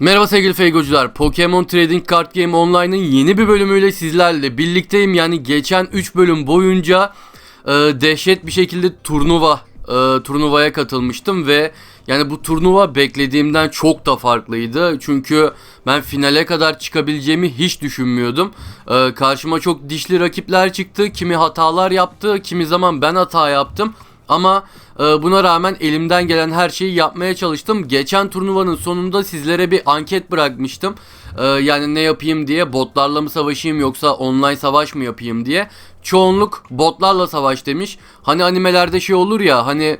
Merhaba sevgili Feygocular. Pokemon Trading Card Game Online'ın yeni bir bölümüyle sizlerle birlikteyim. Yani geçen 3 bölüm boyunca e, dehşet bir şekilde turnuva e, turnuvaya katılmıştım ve yani bu turnuva beklediğimden çok da farklıydı. Çünkü ben finale kadar çıkabileceğimi hiç düşünmüyordum. E, karşıma çok dişli rakipler çıktı. Kimi hatalar yaptı, kimi zaman ben hata yaptım. Ama e, buna rağmen elimden gelen her şeyi yapmaya çalıştım. Geçen turnuvanın sonunda sizlere bir anket bırakmıştım. E, yani ne yapayım diye botlarla mı savaşayım yoksa online savaş mı yapayım diye. Çoğunluk botlarla savaş demiş. Hani animelerde şey olur ya hani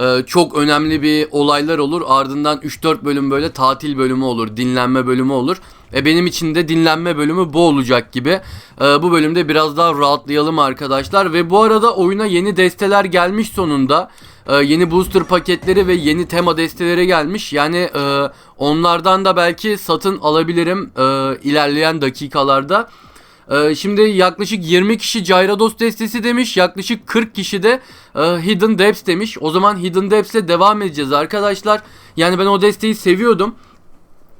e, çok önemli bir olaylar olur. Ardından 3-4 bölüm böyle tatil bölümü olur, dinlenme bölümü olur. E benim için de dinlenme bölümü bu olacak gibi. E, bu bölümde biraz daha rahatlayalım arkadaşlar. Ve bu arada oyuna yeni desteler gelmiş sonunda. E, yeni booster paketleri ve yeni tema desteleri gelmiş. Yani e, onlardan da belki satın alabilirim e, ilerleyen dakikalarda. Ee, şimdi yaklaşık 20 kişi Gyarados destesi demiş. Yaklaşık 40 kişi de e, Hidden Depths demiş. O zaman Hidden Depths'le devam edeceğiz arkadaşlar. Yani ben o desteği seviyordum.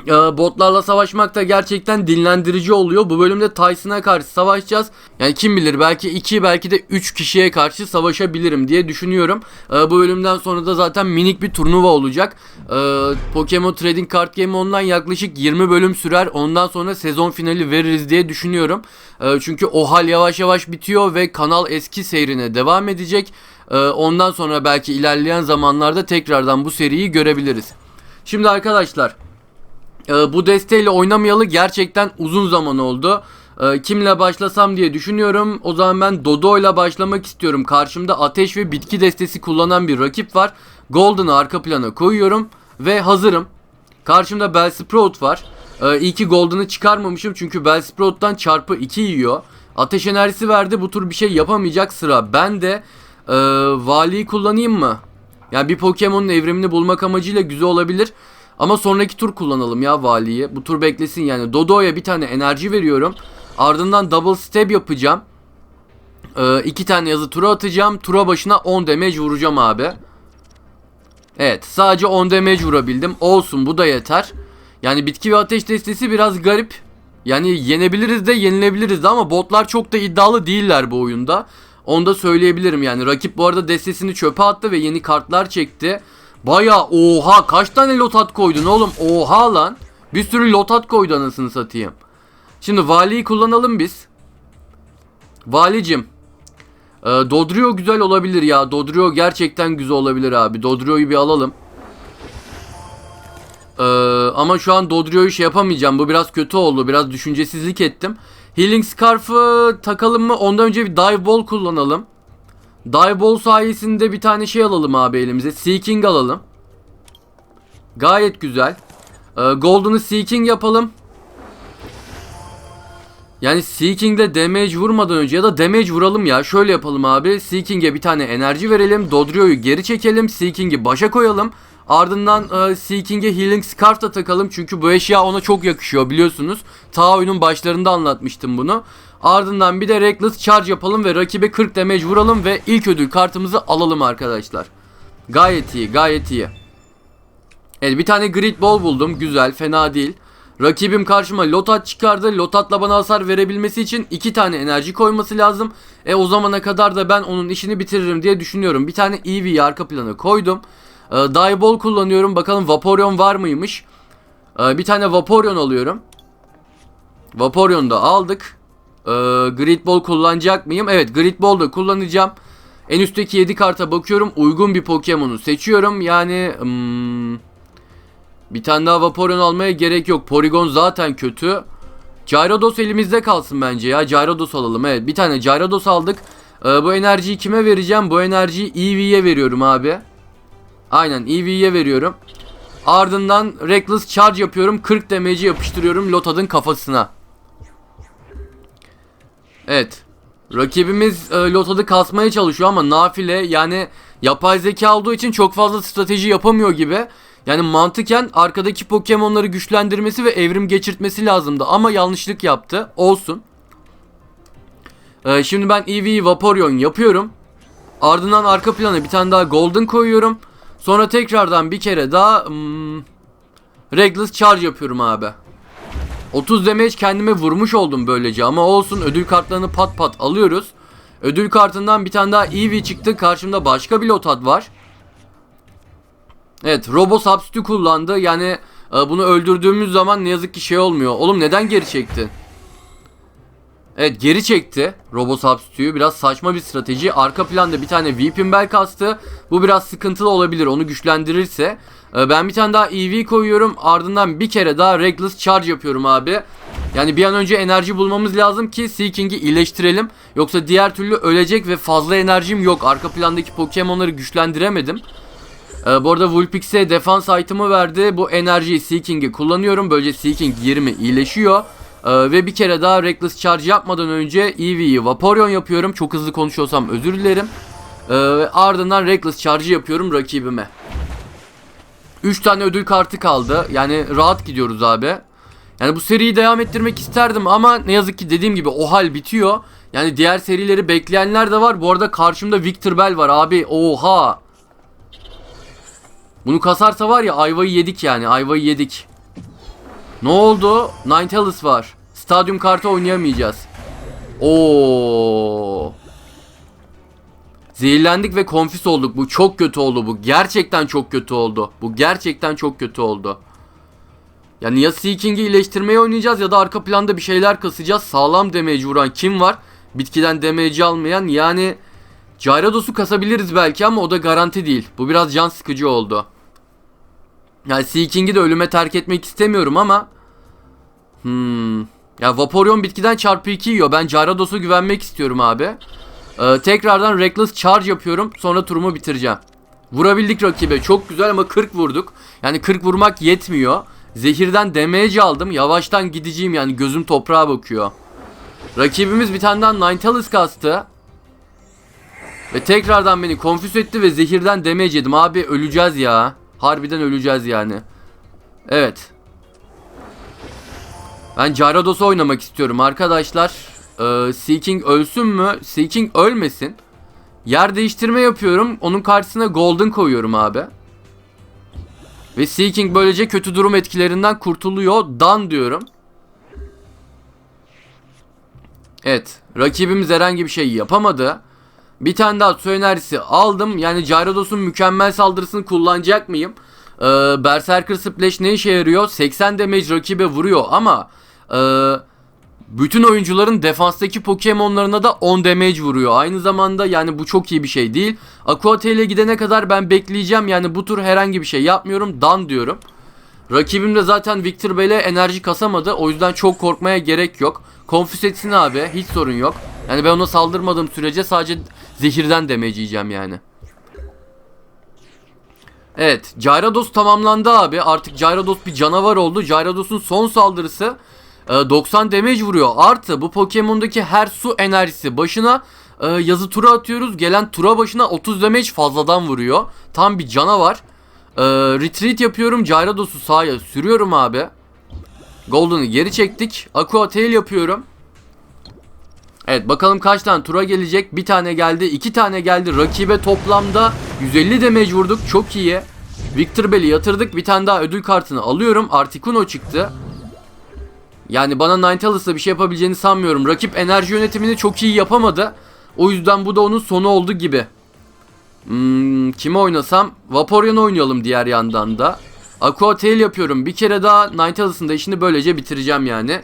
Ee, botlarla savaşmak da gerçekten dinlendirici oluyor. Bu bölümde Tyson'a karşı savaşacağız. Yani kim bilir belki 2 belki de 3 kişiye karşı savaşabilirim diye düşünüyorum. Ee, bu bölümden sonra da zaten minik bir turnuva olacak. Ee, Pokemon Trading Card Game Online yaklaşık 20 bölüm sürer. Ondan sonra sezon finali veririz diye düşünüyorum. Çünkü o hal yavaş yavaş bitiyor ve kanal eski seyrine devam edecek. Ondan sonra belki ilerleyen zamanlarda tekrardan bu seriyi görebiliriz. Şimdi arkadaşlar ee, bu desteğiyle oynamayalı gerçekten uzun zaman oldu. Ee, kimle başlasam diye düşünüyorum. O zaman ben Dodo ile başlamak istiyorum. Karşımda ateş ve bitki destesi kullanan bir rakip var. Golden'ı arka plana koyuyorum ve hazırım. Karşımda Bellsprout var. Ee, iyi ki Golden'ı çıkarmamışım çünkü Bellsprout'tan çarpı 2 yiyor. Ateş enerjisi verdi. Bu tur bir şey yapamayacak sıra. Ben de e, Vali'yi kullanayım mı? Yani bir Pokemon'un evrimini bulmak amacıyla güzel olabilir. Ama sonraki tur kullanalım ya valiyi. Bu tur beklesin yani. Dodo'ya bir tane enerji veriyorum. Ardından double step yapacağım. Ee, iki tane yazı tura atacağım. Tura başına 10 damage vuracağım abi. Evet sadece 10 damage vurabildim. Olsun bu da yeter. Yani bitki ve ateş destesi biraz garip. Yani yenebiliriz de yenilebiliriz de ama botlar çok da iddialı değiller bu oyunda. Onu da söyleyebilirim yani. Rakip bu arada destesini çöpe attı ve yeni kartlar çekti. Baya oha kaç tane lotat koydun oğlum oha lan. Bir sürü lotat koydu anasını satayım. Şimdi valiyi kullanalım biz. Valicim. Ee, Dodrio güzel olabilir ya. Dodrio gerçekten güzel olabilir abi. Dodrio'yu bir alalım. Ee, ama şu an Dodrio'yu şey yapamayacağım. Bu biraz kötü oldu. Biraz düşüncesizlik ettim. Healing Scarf'ı takalım mı? Ondan önce bir Dive Ball kullanalım. Dive Ball sayesinde bir tane şey alalım abi elimize. Seeking alalım. Gayet güzel. Ee, Golden'ı Seeking yapalım. Yani Seeking'de damage vurmadan önce ya da damage vuralım ya. Şöyle yapalım abi. Seeking'e bir tane enerji verelim. Dodrio'yu geri çekelim. Seeking'i başa koyalım. Ardından e, Seeking'e Healing Scarf da takalım. Çünkü bu eşya ona çok yakışıyor biliyorsunuz. Ta oyunun başlarında anlatmıştım bunu. Ardından bir de Reckless Charge yapalım ve rakibe 40 damage vuralım ve ilk ödül kartımızı alalım arkadaşlar. Gayet iyi gayet iyi. Evet bir tane Grid Ball buldum. Güzel fena değil. Rakibim karşıma Lotat çıkardı. Lotat'la bana hasar verebilmesi için iki tane enerji koyması lazım. E o zamana kadar da ben onun işini bitiririm diye düşünüyorum. Bir tane Eevee'yi arka plana koydum. E, Dieball kullanıyorum. Bakalım Vaporeon var mıymış? E, bir tane Vaporeon alıyorum. Vaporeon'u da aldık. E, Grid Ball kullanacak mıyım? Evet Grid Ball da kullanacağım. En üstteki 7 karta bakıyorum. Uygun bir Pokemon'u seçiyorum. Yani... Hmm, bir tane daha Vaporeon almaya gerek yok. Porygon zaten kötü. Gyarados elimizde kalsın bence ya. Gyarados alalım. Evet bir tane Gyarados aldık. Ee, bu enerjiyi kime vereceğim? Bu enerjiyi Eevee'ye veriyorum abi. Aynen Eevee'ye veriyorum. Ardından Reckless Charge yapıyorum. 40 damage'i yapıştırıyorum Lotad'ın kafasına. Evet. Rakibimiz e, Lotad'ı kasmaya çalışıyor ama nafile yani yapay zeka olduğu için çok fazla strateji yapamıyor gibi. Yani mantıken arkadaki Pokemon'ları güçlendirmesi ve evrim geçirtmesi lazımdı ama yanlışlık yaptı. Olsun. Ee, şimdi ben Eevee Vaporeon yapıyorum. Ardından arka plana bir tane daha Golden koyuyorum. Sonra tekrardan bir kere daha hmm, Reckless Charge yapıyorum abi. 30 damage kendime vurmuş oldum böylece ama olsun ödül kartlarını pat pat alıyoruz. Ödül kartından bir tane daha EV çıktı. Karşımda başka bir Lotad var. Evet Robo Substitute kullandı. Yani e, bunu öldürdüğümüz zaman ne yazık ki şey olmuyor. Oğlum neden geri çekti? Evet geri çekti Robo Substitute'yu. Biraz saçma bir strateji. Arka planda bir tane Weeping Bell kastı. Bu biraz sıkıntılı olabilir onu güçlendirirse. E, ben bir tane daha EV koyuyorum. Ardından bir kere daha Reckless Charge yapıyorum abi. Yani bir an önce enerji bulmamız lazım ki Seeking'i iyileştirelim. Yoksa diğer türlü ölecek ve fazla enerjim yok. Arka plandaki Pokemon'ları güçlendiremedim. Ee, bu arada Vulpix'e defans item'ı verdi. Bu enerjiyi Seeking'i kullanıyorum. Böylece Seeking 20 iyileşiyor. Ee, ve bir kere daha Reckless Charge yapmadan önce EV'yi Vaporeon yapıyorum. Çok hızlı konuşuyorsam özür dilerim. Ee, ardından Reckless Charge yapıyorum rakibime. 3 tane ödül kartı kaldı. Yani rahat gidiyoruz abi. Yani bu seriyi devam ettirmek isterdim ama ne yazık ki dediğim gibi o hal bitiyor. Yani diğer serileri bekleyenler de var. Bu arada karşımda Victor Bell var abi. Oha. Bunu kasarsa var ya ayvayı yedik yani. Ayvayı yedik. Ne oldu? Ninetales var. Stadyum kartı oynayamayacağız. Oo. Zehirlendik ve konfis olduk. Bu çok kötü oldu bu. Gerçekten çok kötü oldu. Bu gerçekten çok kötü oldu. Yani ya Seeking'i iyileştirmeye oynayacağız ya da arka planda bir şeyler kasacağız. Sağlam damage vuran kim var? Bitkiden damage almayan yani Gyarados kasabiliriz belki ama o da garanti değil. Bu biraz can sıkıcı oldu. Yani Seeking'i de ölüme terk etmek istemiyorum ama Hmm. Ya Vaporeon bitkiden çarpı 2 yiyor. Ben Gyarados güvenmek istiyorum abi. Ee, tekrardan Reckless Charge yapıyorum. Sonra turumu bitireceğim. Vurabildik rakibe. Çok güzel ama 40 vurduk. Yani 40 vurmak yetmiyor. Zehirden damage aldım. Yavaştan gideceğim yani gözüm toprağa bakıyor. Rakibimiz bir tane daha Ninetales kastı. Ve tekrardan beni konfüs etti ve zehirden damage yedim. Abi öleceğiz ya. Harbiden öleceğiz yani. Evet. Ben Gyarados oynamak istiyorum arkadaşlar. Ee, Seeking ölsün mü? Seeking ölmesin. Yer değiştirme yapıyorum. Onun karşısına Golden koyuyorum abi. Ve Seeking böylece kötü durum etkilerinden kurtuluyor. Dan diyorum. Evet. Rakibimiz herhangi bir şey yapamadı. Bir tane daha su enerjisi aldım. Yani Gyarados mükemmel saldırısını kullanacak mıyım? Ee, Berserker Splash ne işe yarıyor? 80 damage rakibe vuruyor ama e, bütün oyuncuların defanstaki Pokemon'larına da 10 damage vuruyor. Aynı zamanda yani bu çok iyi bir şey değil. Aqua Tail'e gidene kadar ben bekleyeceğim. Yani bu tur herhangi bir şey yapmıyorum. Dan diyorum. Rakibim de zaten Victor Bell'e enerji kasamadı. O yüzden çok korkmaya gerek yok. Konfüs etsin abi. Hiç sorun yok. Yani ben ona saldırmadığım sürece sadece zehirden damage yiyeceğim yani. Evet. Gyarados tamamlandı abi. Artık Gyarados bir canavar oldu. Gyarados son saldırısı e, 90 damage vuruyor. Artı bu Pokemon'daki her su enerjisi başına e, yazı tura atıyoruz. Gelen tura başına 30 damage fazladan vuruyor. Tam bir canavar. E, retreat yapıyorum. Gyaradosu sağa sürüyorum abi. Golden'ı geri çektik. Aqua Tail yapıyorum. Evet bakalım kaç tane tura gelecek. Bir tane geldi, iki tane geldi. Rakibe toplamda 150 damage vurduk. Çok iyi. Victor Bell'i yatırdık. Bir tane daha ödül kartını alıyorum. Articuno çıktı. Yani bana Ninetalus'la bir şey yapabileceğini sanmıyorum. Rakip enerji yönetimini çok iyi yapamadı. O yüzden bu da onun sonu oldu gibi. Hmm, kimi oynasam? Vaporeon oynayalım diğer yandan da. Aqua Tail yapıyorum. Bir kere daha Ninetalus'ın da işini böylece bitireceğim yani.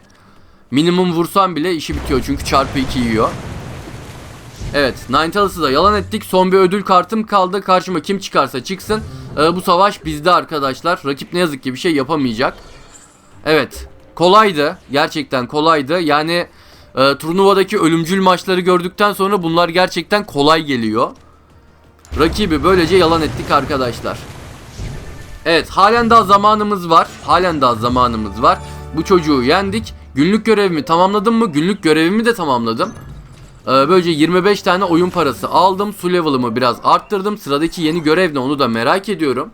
Minimum vursam bile işi bitiyor çünkü çarpı 2 yiyor. Evet Ninetalus'ı da yalan ettik. Son bir ödül kartım kaldı. Karşıma kim çıkarsa çıksın. Ee, bu savaş bizde arkadaşlar. Rakip ne yazık ki bir şey yapamayacak. Evet. Kolaydı. Gerçekten kolaydı. Yani e, turnuvadaki ölümcül maçları gördükten sonra bunlar gerçekten kolay geliyor. Rakibi böylece yalan ettik arkadaşlar. Evet halen daha zamanımız var. Halen daha zamanımız var. Bu çocuğu yendik. Günlük görevimi tamamladım mı? Günlük görevimi de tamamladım. Ee, böylece 25 tane oyun parası aldım. Su level'ımı biraz arttırdım. Sıradaki yeni görev ne onu da merak ediyorum.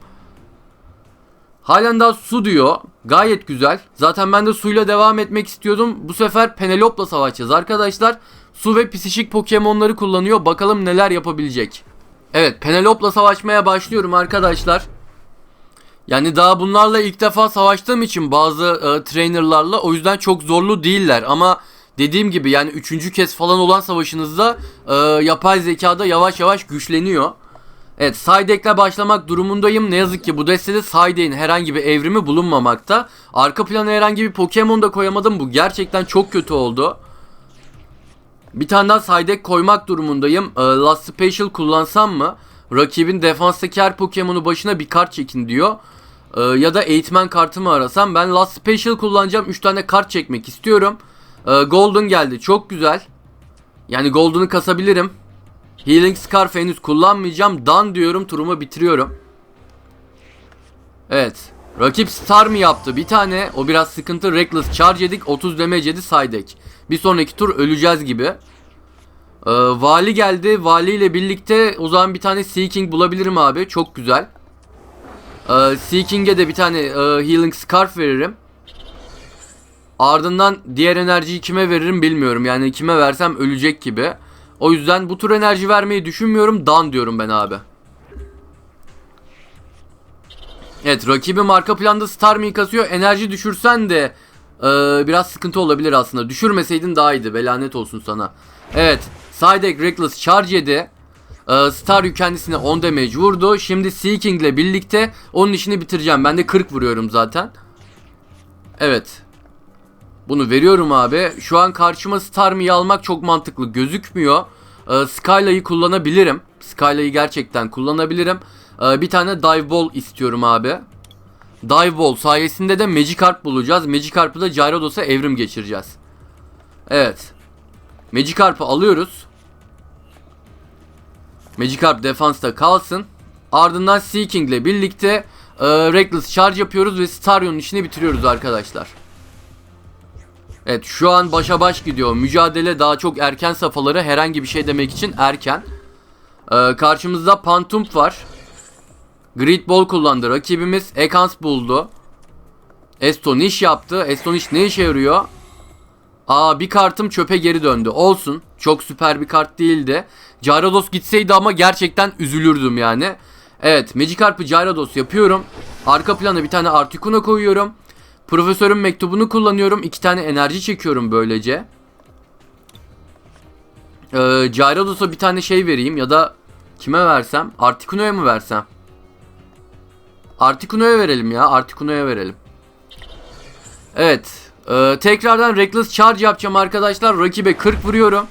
Halen daha su diyor. Gayet güzel. Zaten ben de suyla devam etmek istiyordum. Bu sefer Penelope'la savaşacağız arkadaşlar. Su ve psişik Pokemon'ları kullanıyor. Bakalım neler yapabilecek. Evet Penelope'la savaşmaya başlıyorum arkadaşlar. Yani daha bunlarla ilk defa savaştığım için bazı e, trainerlarla o yüzden çok zorlu değiller ama dediğim gibi yani üçüncü kez falan olan savaşınızda e, yapay zekada yavaş yavaş güçleniyor. Evet Psydeck'le başlamak durumundayım. Ne yazık ki bu destede Psydeck'in herhangi bir evrimi bulunmamakta. Arka plana herhangi bir Pokemon da koyamadım. Bu gerçekten çok kötü oldu. Bir tane daha Psydeck koymak durumundayım. E, Last Special kullansam mı? Rakibin defanstaki her Pokemon'u başına bir kart çekin diyor. E, ya da eğitmen kartımı arasam. Ben Last Special kullanacağım. 3 tane kart çekmek istiyorum. E, Golden geldi. Çok güzel. Yani Golden'ı kasabilirim. Healing Scarf henüz kullanmayacağım. Dan diyorum turumu bitiriyorum. Evet. Rakip Star mı yaptı? Bir tane. O biraz sıkıntı. Reckless Charge yedik. 30 damage yedi Psydeck. Bir sonraki tur öleceğiz gibi. Ee, vali geldi. Vali ile birlikte o zaman bir tane Seeking bulabilirim abi. Çok güzel. Ee, Seeking'e de bir tane e, Healing Scarf veririm. Ardından diğer enerjiyi kime veririm bilmiyorum. Yani kime versem ölecek gibi. O yüzden bu tur enerji vermeyi düşünmüyorum. Dan diyorum ben abi. Evet rakibim arka planda Starmie kasıyor. Enerji düşürsen de e, biraz sıkıntı olabilir aslında. Düşürmeseydin daha iyiydi. Belanet olsun sana. Evet. Psydeck Reckless Charge yedi. E, Staryu kendisine 10 damage vurdu. Şimdi Seeking ile birlikte onun işini bitireceğim. Ben de 40 vuruyorum zaten. Evet. Bunu veriyorum abi. Şu an karşıma Starmie'yi almak çok mantıklı gözükmüyor. Ee, Skyla'yı kullanabilirim. Skyla'yı gerçekten kullanabilirim. Ee, bir tane Dive Ball istiyorum abi. Dive Ball sayesinde de Magikarp bulacağız. Magikarp'ı da Gyarados evrim geçireceğiz. Evet. Magikarp'ı alıyoruz. Magikarp defansta kalsın. Ardından Seeking ile birlikte e, Reckless Charge yapıyoruz ve Starion'un işini bitiriyoruz arkadaşlar. Evet şu an başa baş gidiyor. Mücadele daha çok erken safhaları herhangi bir şey demek için erken. Ee, karşımızda Pantump var. Great Ball kullandı rakibimiz. Ekans buldu. Estonish yaptı. Estonish ne işe yarıyor? Aa bir kartım çöpe geri döndü. Olsun. Çok süper bir kart değildi. Gyarados gitseydi ama gerçekten üzülürdüm yani. Evet Magikarp'ı Gyarados yapıyorum. Arka plana bir tane Articuno koyuyorum. Profesörün mektubunu kullanıyorum. İki tane enerji çekiyorum böylece. Ee, Gyarados bir tane şey vereyim ya da kime versem? Articuno'ya mı versem? Articuno'ya verelim ya. Articuno'ya verelim. Evet. Ee, tekrardan Reckless Charge yapacağım arkadaşlar. Rakibe 40 vuruyorum.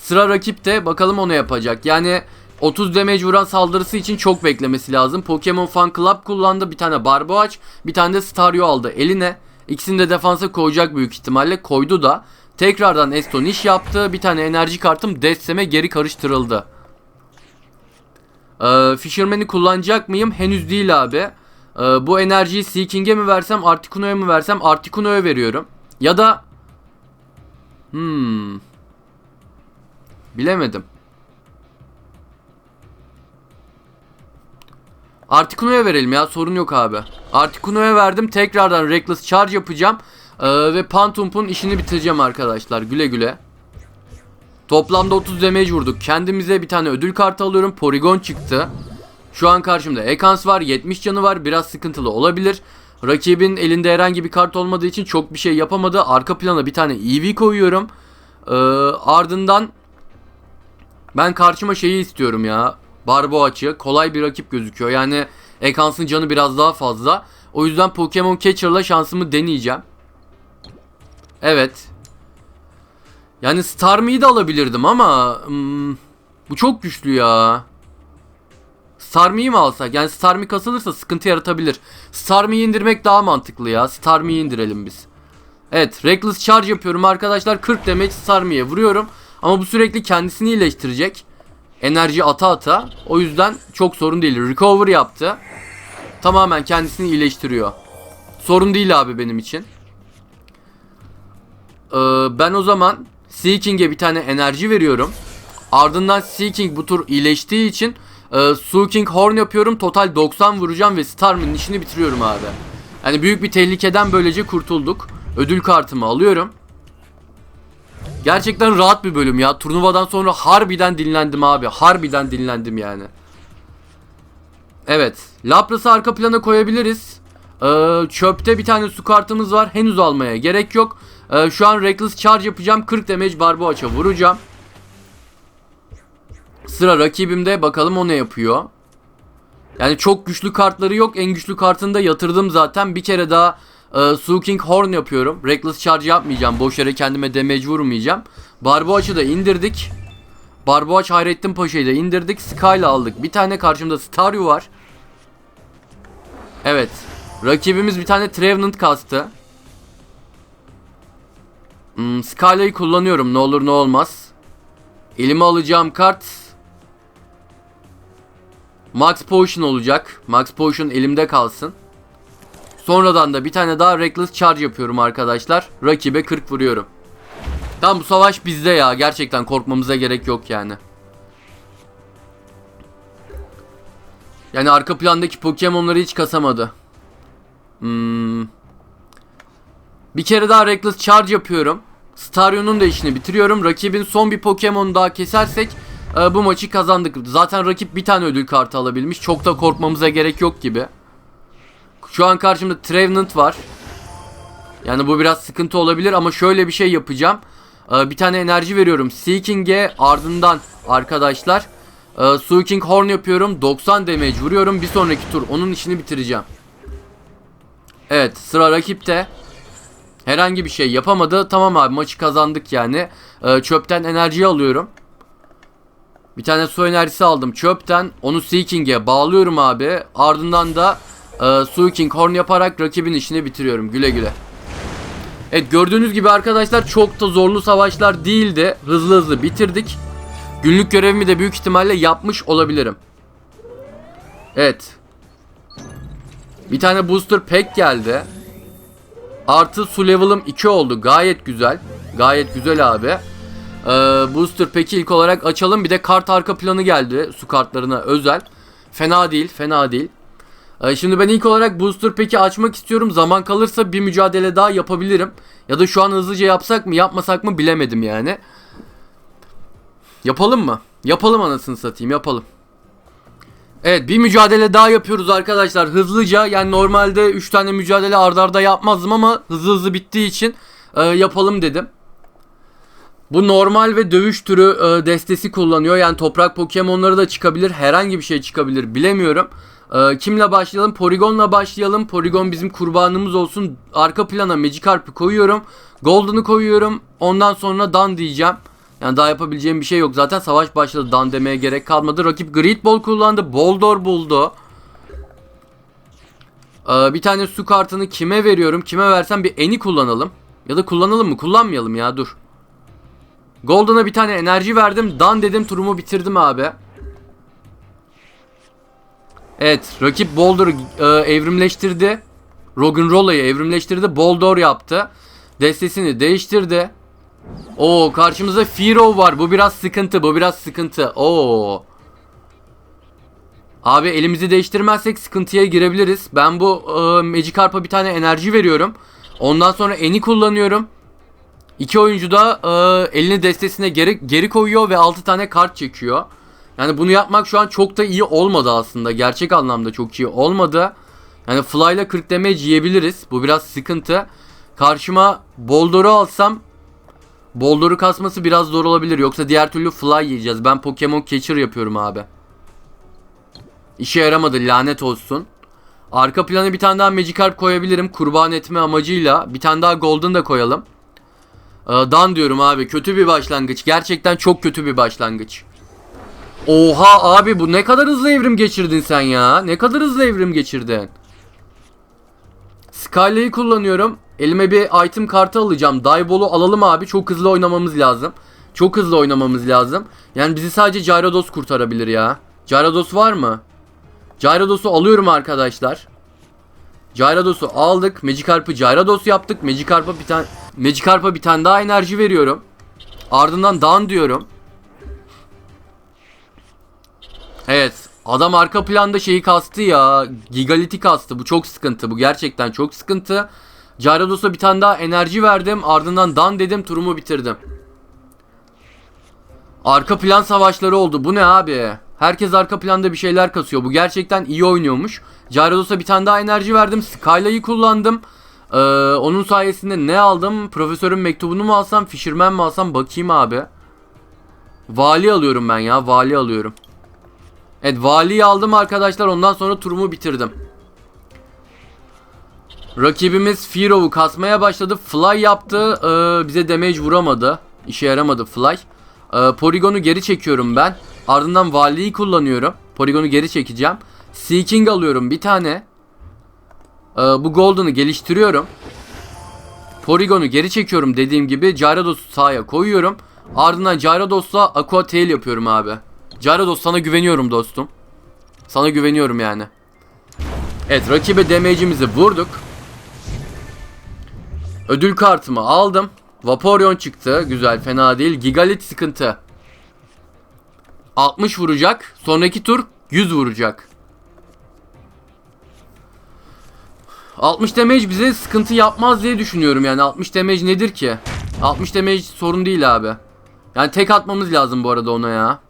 Sıra rakipte. Bakalım onu yapacak. Yani 30 damage vuran saldırısı için çok beklemesi lazım. Pokemon Fan Club kullandı. Bir tane Barboach, bir tane de Staryu aldı eline. İkisini de defansa koyacak büyük ihtimalle. Koydu da. Tekrardan Estonish yaptı. Bir tane enerji kartım Desteme geri karıştırıldı. Ee, Fisherman'i kullanacak mıyım? Henüz değil abi. Ee, bu enerjiyi Seeking'e mi versem, Articuno'ya mı versem? Articuno'ya veriyorum. Ya da... Hmm... Bilemedim. Articuno'ya verelim ya sorun yok abi. Articuno'ya verdim tekrardan Reckless Charge yapacağım. Ee, ve Pantump'un işini bitireceğim arkadaşlar güle güle. Toplamda 30 damage vurduk. Kendimize bir tane ödül kartı alıyorum. Porygon çıktı. Şu an karşımda Ekans var. 70 canı var. Biraz sıkıntılı olabilir. Rakibin elinde herhangi bir kart olmadığı için çok bir şey yapamadı. Arka plana bir tane EV koyuyorum. Ee, ardından ben karşıma şeyi istiyorum ya. Barbo açı. Kolay bir rakip gözüküyor. Yani Ekans'ın canı biraz daha fazla. O yüzden Pokemon Catcher'la şansımı deneyeceğim. Evet. Yani Starmie'yi de alabilirdim ama hmm, bu çok güçlü ya. Starmie'yi mi alsak? Yani Starmie kasılırsa sıkıntı yaratabilir. Starmie'yi indirmek daha mantıklı ya. Starmie'yi indirelim biz. Evet, Reckless Charge yapıyorum arkadaşlar. 40 damage Starmie'ye vuruyorum. Ama bu sürekli kendisini iyileştirecek. Enerji ata ata. O yüzden çok sorun değil. Recover yaptı. Tamamen kendisini iyileştiriyor. Sorun değil abi benim için. Ee, ben o zaman Seeking'e bir tane enerji veriyorum. Ardından Seeking bu tur iyileştiği için e, Suking Horn yapıyorum. Total 90 vuracağım ve Starman'ın işini bitiriyorum abi. Yani büyük bir tehlikeden böylece kurtulduk. Ödül kartımı alıyorum. Gerçekten rahat bir bölüm ya. Turnuvadan sonra harbiden dinlendim abi. Harbiden dinlendim yani. Evet. Lapras'ı arka plana koyabiliriz. Ee, çöpte bir tane su kartımız var. Henüz almaya gerek yok. Ee, şu an Reckless Charge yapacağım. 40 damage Barboğaç'a vuracağım. Sıra rakibimde. Bakalım o ne yapıyor. Yani çok güçlü kartları yok. En güçlü kartını da yatırdım zaten. Bir kere daha e, Su King Horn yapıyorum. Reckless Charge yapmayacağım. Boş yere kendime damage vurmayacağım. Barboğaç'ı da indirdik. Barboğaç Hayrettin Paşa'yı da indirdik. Sky'la aldık. Bir tane karşımda Staryu var. Evet. Rakibimiz bir tane Trevenant kastı. Hmm, Skyla'yı kullanıyorum ne olur ne olmaz. Elime alacağım kart Max Potion olacak. Max Potion elimde kalsın. Sonradan da bir tane daha Reckless Charge yapıyorum arkadaşlar. Rakibe 40 vuruyorum. Tamam bu savaş bizde ya. Gerçekten korkmamıza gerek yok yani. Yani arka plandaki Pokemon'ları hiç kasamadı. Hmm. Bir kere daha Reckless Charge yapıyorum. Stario'nun da işini bitiriyorum. Rakibin son bir Pokemon daha kesersek e, bu maçı kazandık. Zaten rakip bir tane ödül kartı alabilmiş. Çok da korkmamıza gerek yok gibi. Şu an karşımda Trevenant var. Yani bu biraz sıkıntı olabilir ama şöyle bir şey yapacağım. E, bir tane enerji veriyorum. Seeking'e ardından arkadaşlar e, Suiking Horn yapıyorum. 90 damage vuruyorum. Bir sonraki tur onun işini bitireceğim. Evet sıra rakipte. Herhangi bir şey yapamadı. Tamam abi maçı kazandık yani. Ee, çöpten enerjiyi alıyorum. Bir tane su enerjisi aldım çöpten. Onu Seeking'e bağlıyorum abi. Ardından da e, Suiking Horn yaparak rakibin işini bitiriyorum. Güle güle. Evet gördüğünüz gibi arkadaşlar çok da zorlu savaşlar değildi. Hızlı hızlı bitirdik. Günlük görevimi de büyük ihtimalle yapmış olabilirim. Evet. Bir tane booster pack geldi. Artı su level'ım 2 oldu. Gayet güzel. Gayet güzel abi. Ee, booster pack'i ilk olarak açalım. Bir de kart arka planı geldi. Su kartlarına özel. Fena değil. Fena değil. Ee, şimdi ben ilk olarak booster pack'i açmak istiyorum. Zaman kalırsa bir mücadele daha yapabilirim. Ya da şu an hızlıca yapsak mı yapmasak mı bilemedim yani. Yapalım mı? Yapalım anasını satayım yapalım. Evet bir mücadele daha yapıyoruz arkadaşlar hızlıca. Yani normalde 3 tane mücadele ardarda arda yapmazdım ama hızlı hızlı bittiği için e, yapalım dedim. Bu normal ve dövüş türü e, destesi kullanıyor. Yani toprak pokemonları da çıkabilir herhangi bir şey çıkabilir bilemiyorum. E, kimle başlayalım? Porygon'la başlayalım. Porygon bizim kurbanımız olsun. Arka plana Magikarp'ı koyuyorum. Golden'ı koyuyorum. Ondan sonra Dan diyeceğim. Yani daha yapabileceğim bir şey yok. Zaten savaş başladı. Dan demeye gerek kalmadı. Rakip Great Ball kullandı. Boldor buldu. Ee, bir tane su kartını kime veriyorum? Kime versem bir Eni kullanalım. Ya da kullanalım mı? Kullanmayalım ya dur. Golden'a bir tane enerji verdim. Dan dedim turumu bitirdim abi. Evet rakip Boulder e, evrimleştirdi. Rock'n'Roll'a'yı evrimleştirdi. Boldor yaptı. Destesini değiştirdi. Oo karşımızda Firo var. Bu biraz sıkıntı. Bu biraz sıkıntı. Oo. Abi elimizi değiştirmezsek sıkıntıya girebiliriz. Ben bu e, Magikarp'a bir tane enerji veriyorum. Ondan sonra Eni kullanıyorum. İki oyuncu da e, elini destesine geri, geri koyuyor ve 6 tane kart çekiyor. Yani bunu yapmak şu an çok da iyi olmadı aslında. Gerçek anlamda çok iyi olmadı. Yani Fly ile 40 damage yiyebiliriz. Bu biraz sıkıntı. Karşıma Boldor'u alsam Boldor'u kasması biraz zor olabilir. Yoksa diğer türlü fly yiyeceğiz. Ben Pokemon Catcher yapıyorum abi. İşe yaramadı lanet olsun. Arka plana bir tane daha Magikarp koyabilirim. Kurban etme amacıyla. Bir tane daha Golden da koyalım. Ee, Dan diyorum abi. Kötü bir başlangıç. Gerçekten çok kötü bir başlangıç. Oha abi bu ne kadar hızlı evrim geçirdin sen ya. Ne kadar hızlı evrim geçirdin. Skylay'ı kullanıyorum. Elime bir item kartı alacağım. Daibolu alalım abi. Çok hızlı oynamamız lazım. Çok hızlı oynamamız lazım. Yani bizi sadece Gyarados kurtarabilir ya. Gyarados var mı? Gyarados'u alıyorum arkadaşlar. Gyaradosu aldık. Magikarp'ı Gyarados yaptık. Magikarp'a bir tane Magikarp'a bir tane daha enerji veriyorum. Ardından Dan diyorum. Evet. Adam arka planda şeyi kastı ya. Gigaliti kastı. Bu çok sıkıntı. Bu gerçekten çok sıkıntı. Gyarados bir tane daha enerji verdim. Ardından Dan dedim turumu bitirdim. Arka plan savaşları oldu. Bu ne abi? Herkes arka planda bir şeyler kasıyor. Bu gerçekten iyi oynuyormuş. Gyarados bir tane daha enerji verdim. Skyla'yı kullandım. Ee, onun sayesinde ne aldım? Profesörün mektubunu mu alsam, Fisherman mi alsam bakayım abi. Vali alıyorum ben ya. Vali alıyorum. Evet valiyi aldım arkadaşlar. Ondan sonra turumu bitirdim. Rakibimiz Firov'u kasmaya başladı. Fly yaptı. Ee, bize damage vuramadı. İşe yaramadı Fly. Ee, Porygon'u geri çekiyorum ben. Ardından valiyi kullanıyorum. Porygon'u geri çekeceğim. Seeking alıyorum bir tane. Ee, bu Golden'ı geliştiriyorum. Porygon'u geri çekiyorum dediğim gibi. Gyarados sahaya koyuyorum. Ardından Gyaradoss'la Aqua Tail yapıyorum abi. Gyarados sana güveniyorum dostum. Sana güveniyorum yani. Evet rakibe damage'imizi vurduk. Ödül kartımı aldım. Vaporeon çıktı. Güzel fena değil. Gigalit sıkıntı. 60 vuracak. Sonraki tur 100 vuracak. 60 damage bize sıkıntı yapmaz diye düşünüyorum yani. 60 damage nedir ki? 60 damage sorun değil abi. Yani tek atmamız lazım bu arada ona ya.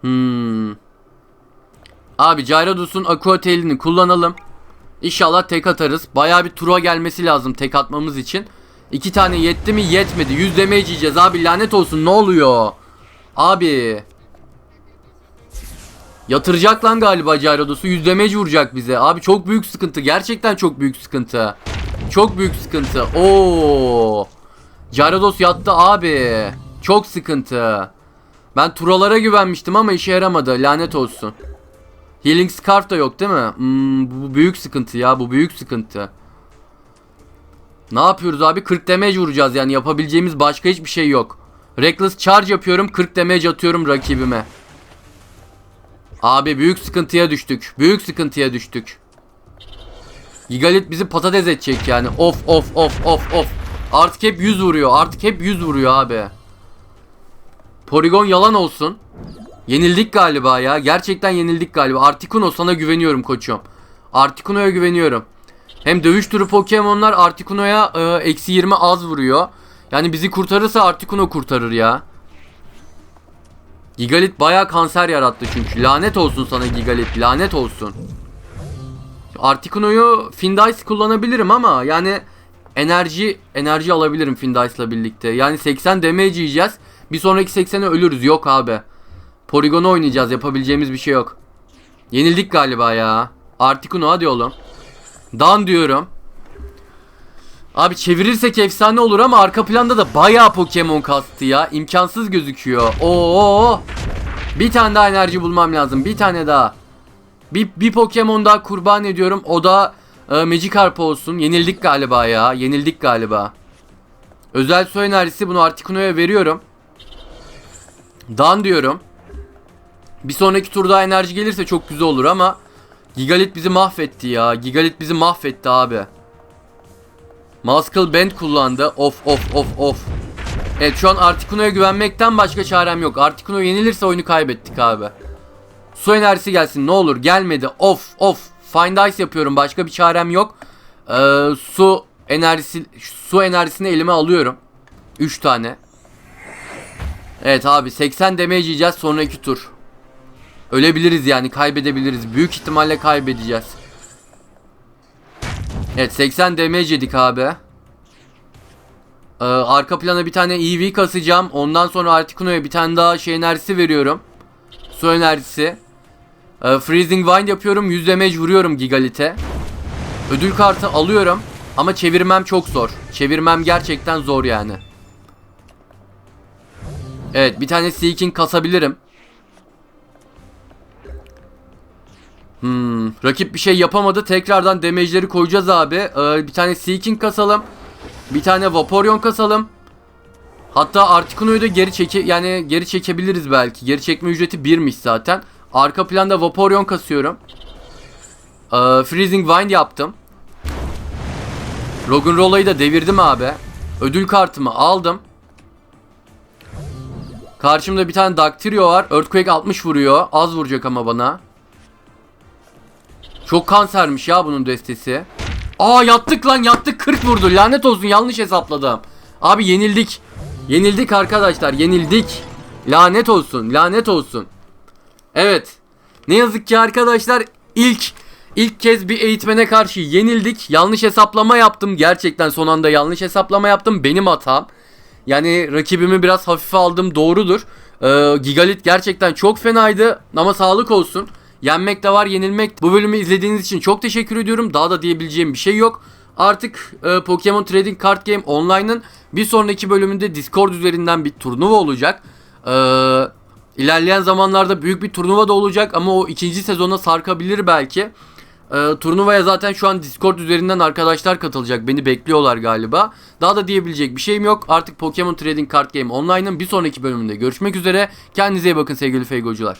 Hmm. Abi Gyarados Aqua Tail'ini kullanalım. İnşallah tek atarız. Bayağı bir tura gelmesi lazım tek atmamız için. İki tane yetti mi? Yetmedi. 100 damage yiyeceğiz abi lanet olsun ne oluyor? Abi. Yatıracak lan galiba Gyarados. 100 damage vuracak bize. Abi çok büyük sıkıntı. Gerçekten çok büyük sıkıntı. Çok büyük sıkıntı. Oo. Gyarados yattı abi. Çok sıkıntı. Ben turalara güvenmiştim ama işe yaramadı. Lanet olsun. Healing Scarf da yok değil mi? Hmm, bu büyük sıkıntı ya. Bu büyük sıkıntı. Ne yapıyoruz abi? 40 damage vuracağız yani. Yapabileceğimiz başka hiçbir şey yok. Reckless Charge yapıyorum. 40 damage atıyorum rakibime. Abi büyük sıkıntıya düştük. Büyük sıkıntıya düştük. Gigalit bizi patates edecek yani. Of of of of of. Artık hep 100 vuruyor. Artık hep 100 vuruyor abi. Porygon yalan olsun. Yenildik galiba ya. Gerçekten yenildik galiba. Articuno sana güveniyorum koçum. Articuno'ya güveniyorum. Hem dövüş turu Pokemon'lar Articuno'ya e, eksi 20 az vuruyor. Yani bizi kurtarırsa Articuno kurtarır ya. Gigalit baya kanser yarattı çünkü. Lanet olsun sana Gigalit. Lanet olsun. Articuno'yu Findice kullanabilirim ama yani enerji enerji alabilirim Findice'la birlikte. Yani 80 damage yiyeceğiz. Bir sonraki 80'e ölürüz. Yok abi. Polygon'u oynayacağız. Yapabileceğimiz bir şey yok. Yenildik galiba ya. Articuno hadi oğlum. Dan diyorum. Abi çevirirsek efsane olur ama arka planda da bayağı Pokemon kastı ya. İmkansız gözüküyor. Oo. Bir tane daha enerji bulmam lazım. Bir tane daha. Bir, bir Pokemon daha kurban ediyorum. O da e, Magikarp olsun. Yenildik galiba ya. Yenildik galiba. Özel su enerjisi bunu Articuno'ya veriyorum. Dan diyorum. Bir sonraki turda enerji gelirse çok güzel olur ama Gigalit bizi mahvetti ya. Gigalit bizi mahvetti abi. Muscle Band kullandı. Of of of of. Evet şu an Articuno'ya güvenmekten başka çarem yok. Articuno yenilirse oyunu kaybettik abi. Su enerjisi gelsin ne olur. Gelmedi. Of of. Find Ice yapıyorum. Başka bir çarem yok. Ee, su enerjisi su enerjisini elime alıyorum. 3 tane. Evet abi 80 damage yiyeceğiz sonraki tur. Ölebiliriz yani kaybedebiliriz. Büyük ihtimalle kaybedeceğiz. Evet 80 damage yedik abi. Ee, arka plana bir tane EV kasacağım. Ondan sonra Articuno'ya bir tane daha şey enerjisi veriyorum. Su enerjisi. Ee, freezing Wind yapıyorum. 100 damage vuruyorum Gigalit'e. Ödül kartı alıyorum. Ama çevirmem çok zor. Çevirmem gerçekten zor yani. Evet bir tane Seeking kasabilirim. Hmm, rakip bir şey yapamadı. Tekrardan damage'leri koyacağız abi. Ee, bir tane Seeking kasalım. Bir tane Vaporeon kasalım. Hatta Articuno'yu da geri çeke yani geri çekebiliriz belki. Geri çekme ücreti 1'miş zaten. Arka planda Vaporeon kasıyorum. Ee, Freezing Wind yaptım. Rock'n'Roll'ayı da devirdim abi. Ödül kartımı aldım. Karşımda bir tane Dactyrio var. Earthquake 60 vuruyor. Az vuracak ama bana. Çok kansermiş ya bunun destesi. Aa yattık lan yattık 40 vurdu. Lanet olsun yanlış hesapladım. Abi yenildik. Yenildik arkadaşlar yenildik. Lanet olsun lanet olsun. Evet. Ne yazık ki arkadaşlar ilk ilk kez bir eğitmene karşı yenildik. Yanlış hesaplama yaptım. Gerçekten son anda yanlış hesaplama yaptım. Benim hatam. Yani rakibimi biraz hafife aldım doğrudur. Ee, Gigalit gerçekten çok fenaydı ama sağlık olsun. Yenmek de var yenilmek. Bu bölümü izlediğiniz için çok teşekkür ediyorum. Daha da diyebileceğim bir şey yok. Artık e, Pokemon Trading Card Game Online'ın bir sonraki bölümünde Discord üzerinden bir turnuva olacak. Ee, ilerleyen zamanlarda büyük bir turnuva da olacak ama o ikinci sezona sarkabilir belki. Ee, turnuvaya zaten şu an Discord üzerinden arkadaşlar katılacak. Beni bekliyorlar galiba. Daha da diyebilecek bir şeyim yok. Artık Pokemon Trading Card Game Online'ın bir sonraki bölümünde görüşmek üzere. Kendinize iyi bakın sevgili Feygocular.